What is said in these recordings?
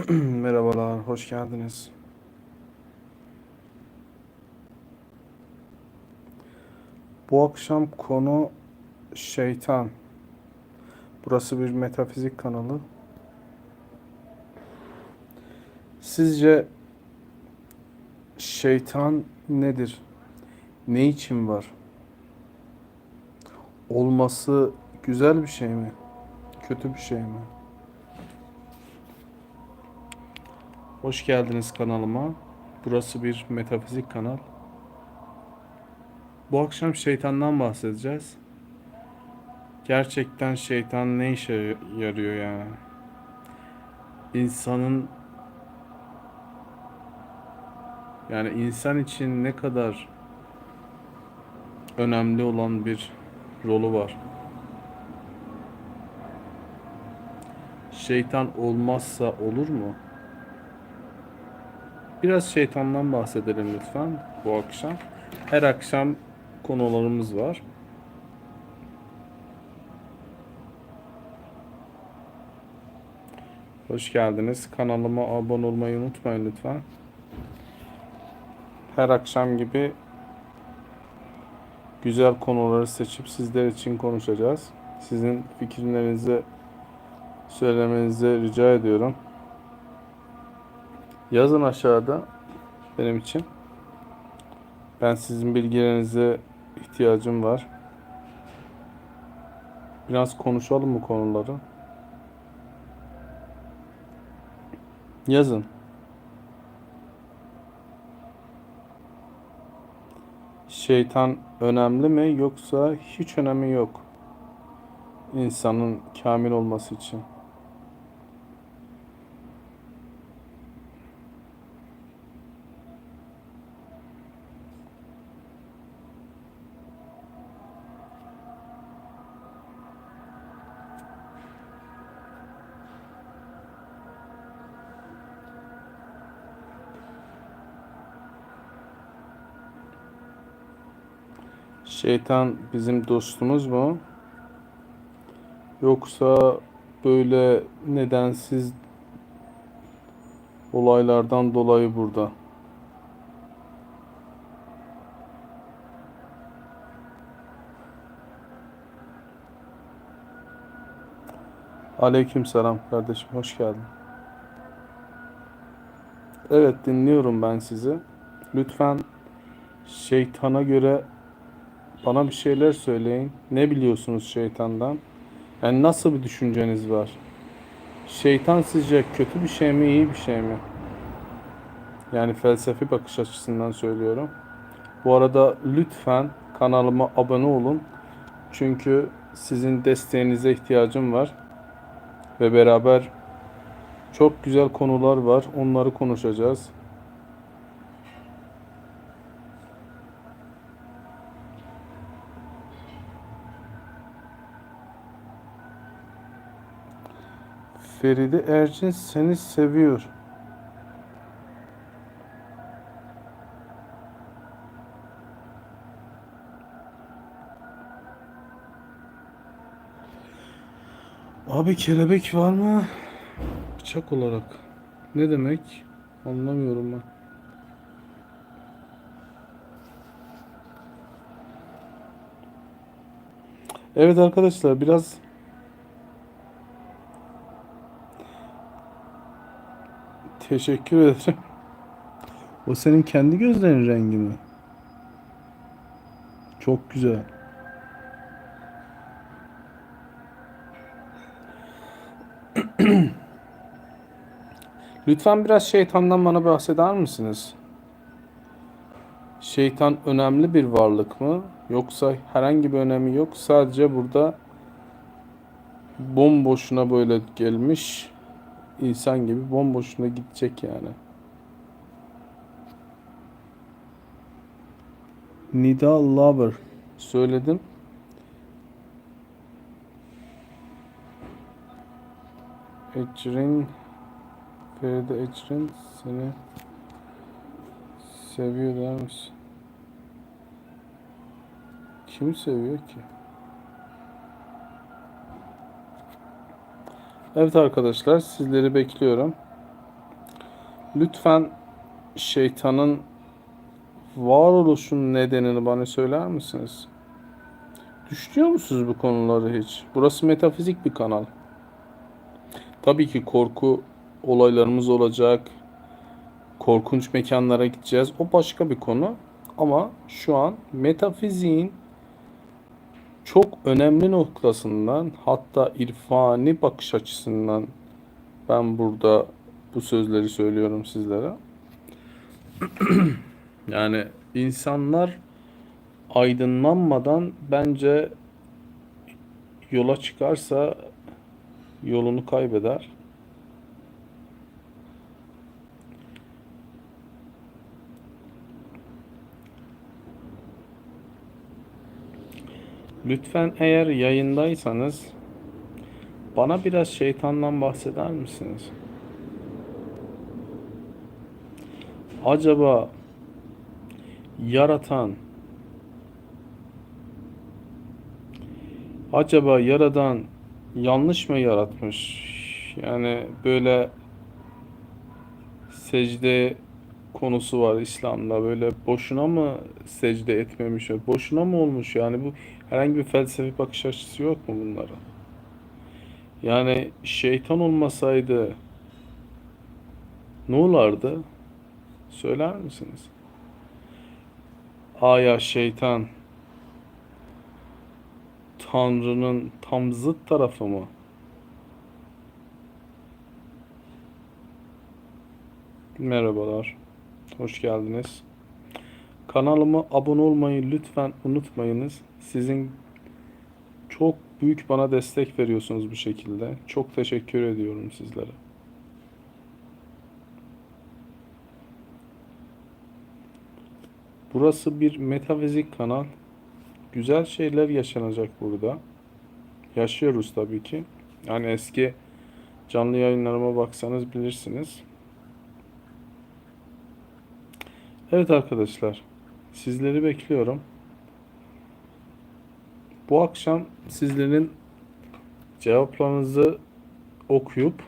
Merhabalar, hoş geldiniz. Bu akşam konu şeytan. Burası bir metafizik kanalı. Sizce şeytan nedir? Ne için var? Olması güzel bir şey mi? Kötü bir şey mi? Hoş geldiniz kanalıma. Burası bir metafizik kanal. Bu akşam şeytandan bahsedeceğiz. Gerçekten şeytan ne işe yarıyor yani? İnsanın yani insan için ne kadar önemli olan bir rolü var. Şeytan olmazsa olur mu? Biraz şeytandan bahsedelim lütfen bu akşam. Her akşam konularımız var. Hoş geldiniz. Kanalıma abone olmayı unutmayın lütfen. Her akşam gibi güzel konuları seçip sizler için konuşacağız. Sizin fikirlerinizi söylemenizi rica ediyorum. Yazın aşağıda benim için. Ben sizin bilgilerinize ihtiyacım var. Biraz konuşalım bu konuları. Yazın. Şeytan önemli mi yoksa hiç önemi yok insanın kamil olması için? Şeytan bizim dostumuz mu? Yoksa böyle nedensiz olaylardan dolayı burada? Aleykümselam kardeşim hoş geldin. Evet dinliyorum ben sizi. Lütfen şeytana göre bana bir şeyler söyleyin. Ne biliyorsunuz şeytandan? Yani nasıl bir düşünceniz var? Şeytan sizce kötü bir şey mi, iyi bir şey mi? Yani felsefi bakış açısından söylüyorum. Bu arada lütfen kanalıma abone olun. Çünkü sizin desteğinize ihtiyacım var. Ve beraber çok güzel konular var. Onları konuşacağız. Feride Ercin seni seviyor. Abi kelebek var mı? Bıçak olarak. Ne demek? Anlamıyorum ben. Evet arkadaşlar biraz teşekkür ederim. O senin kendi gözlerin rengi mi? Çok güzel. Lütfen biraz şeytandan bana bahseder misiniz? Şeytan önemli bir varlık mı? Yoksa herhangi bir önemi yok. Sadece burada bomboşuna böyle gelmiş insan gibi bomboşuna gidecek yani. Nida Lover söyledim. Ecrin Feride Ecrin seni seviyor der misin? Kim seviyor ki? Evet arkadaşlar sizleri bekliyorum. Lütfen şeytanın varoluşun nedenini bana söyler misiniz? Düşünüyor musunuz bu konuları hiç? Burası metafizik bir kanal. Tabii ki korku olaylarımız olacak. Korkunç mekanlara gideceğiz. O başka bir konu. Ama şu an metafiziğin çok önemli noktasından hatta irfani bakış açısından ben burada bu sözleri söylüyorum sizlere. yani insanlar aydınlanmadan bence yola çıkarsa yolunu kaybeder. Lütfen eğer yayındaysanız bana biraz şeytandan bahseder misiniz? Acaba yaratan acaba yaradan yanlış mı yaratmış? Yani böyle secde konusu var İslam'da. Böyle boşuna mı secde etmemiş? Boşuna mı olmuş? Yani bu herhangi bir felsefi bakış açısı yok mu bunlara? Yani şeytan olmasaydı ne olardı? Söyler misiniz? Aya şeytan Tanrı'nın tam zıt tarafı mı? Merhabalar. Hoş geldiniz. Kanalıma abone olmayı lütfen unutmayınız. Sizin çok büyük bana destek veriyorsunuz bu şekilde. Çok teşekkür ediyorum sizlere. Burası bir metafizik kanal. Güzel şeyler yaşanacak burada. Yaşıyoruz tabii ki. Yani eski canlı yayınlarıma baksanız bilirsiniz. Evet arkadaşlar. Sizleri bekliyorum. Bu akşam sizlerin cevaplarınızı okuyup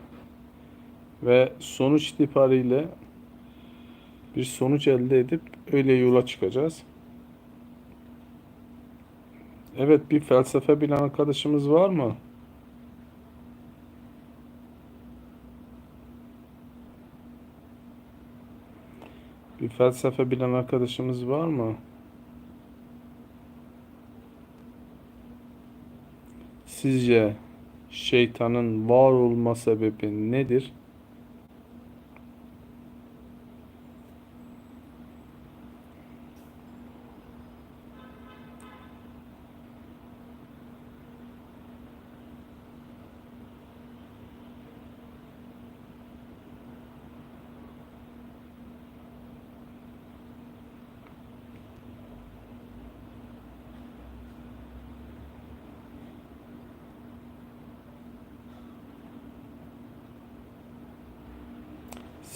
ve sonuç itibariyle bir sonuç elde edip öyle yola çıkacağız. Evet bir felsefe bilen arkadaşımız var mı? Bir felsefe bilen arkadaşımız var mı? Sizce şeytanın var olma sebebi nedir?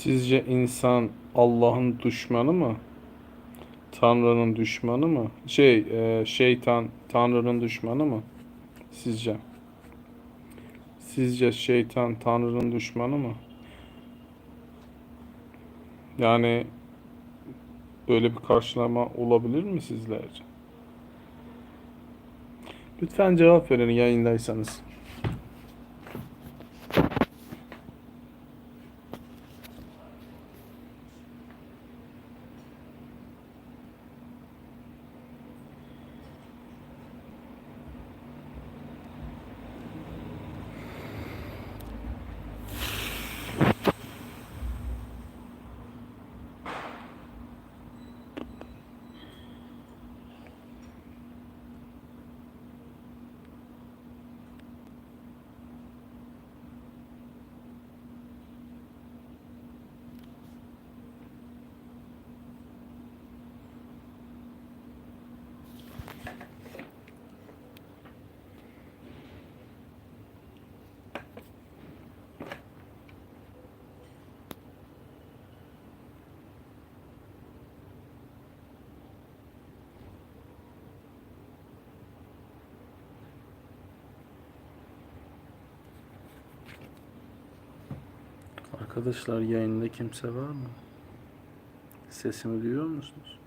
Sizce insan Allah'ın düşmanı mı? Tanrı'nın düşmanı mı? Şey, e, şeytan Tanrı'nın düşmanı mı? Sizce? Sizce şeytan Tanrı'nın düşmanı mı? Yani böyle bir karşılama olabilir mi sizlerce? Lütfen cevap verin yayındaysanız. Arkadaşlar yayında kimse var mı? Sesimi duyuyor musunuz?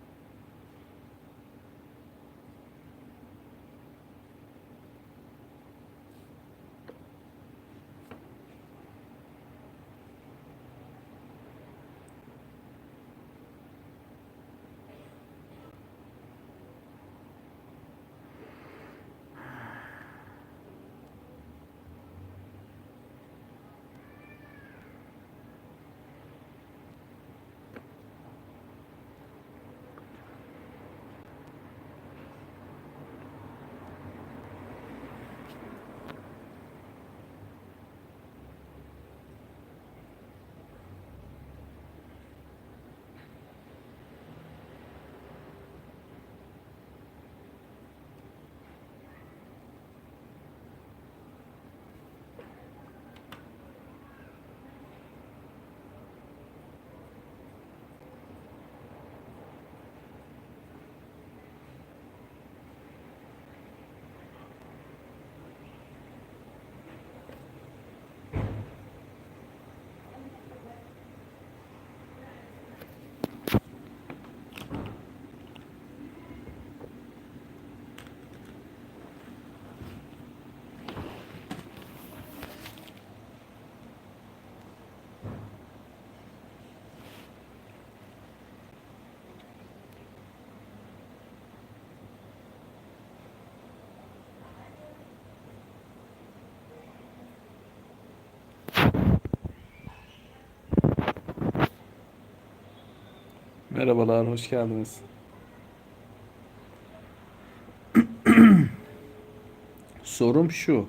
Merhabalar, hoş geldiniz. Sorum şu.